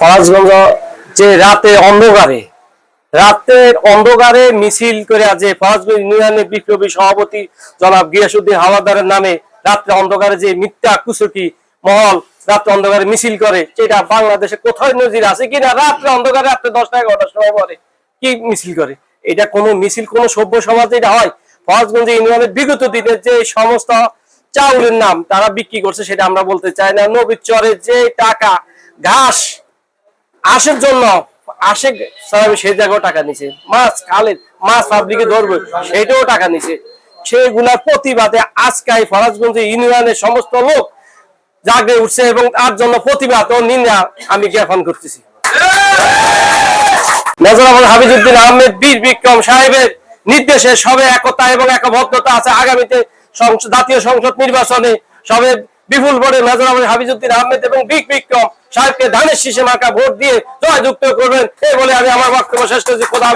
ফরাজগঞ্জ যে রাতে অন্ধকারে রাতের অন্ধকারে মিছিল করে আছে ফরাজগঞ্জ ইউনিয়নের বিপ্লবী সভাপতি জনাব গিয়াসুদ্দিন হাওয়াদারের নামে রাত্রে অন্ধকারে যে মিথ্যা কুচকি মহল রাত্রে অন্ধকারে মিছিল করে, সেটা বাংলাদেশে কোথায় নজির আছে কিনা? রাত্রে অন্ধকারে, রাত্রে দশটা এগারোটার সময় পরে কি মিছিল করে? এটা কোনো মিছিল, কোনো সভ্য সমাজে এটা হয়? ফরাজগঞ্জ ইউনিয়নের বিগত দিনের যে সমস্ত চাউলের নাম তারা বিক্রি করছে, সেটা আমরা বলতে চাই না। নবীর চরের যে টাকা, ঘাস আশের জন্য স্যার আমি সেই জায়গাও টাকা নিছে। মাছ খালেদ মাছ পাবলিকে ধরবে সেটাও টাকা নিছে। সেগুলার প্রতিবাদে আজকাই ফরাজগঞ্জ ইউনিয়নের সমস্ত লোক জাগে উঠছে এবং তার জন্য প্রতিবাদ ও নিন্দা আমি জ্ঞাপন করতেছি। মেজর আবুল হাবিজুদ্দিন আহমেদ, বীর বিক্রম সাহেবের নির্দেশে সবে একতা এবং একবদ্ধতা আছে। আগামীতে জাতীয় সংসদ নির্বাচনে সবে বিপুল বড়ে নাজার আবুল হাবিজুদ্দিন আহমেদ এবং বিগ বিক্রম সাহেবকে ধানের শীষে মার্কা ভোট দিয়ে জয়যুক্ত করবেন এই বলে আমি আমার বক্তব্য শেষ করছি খোদা।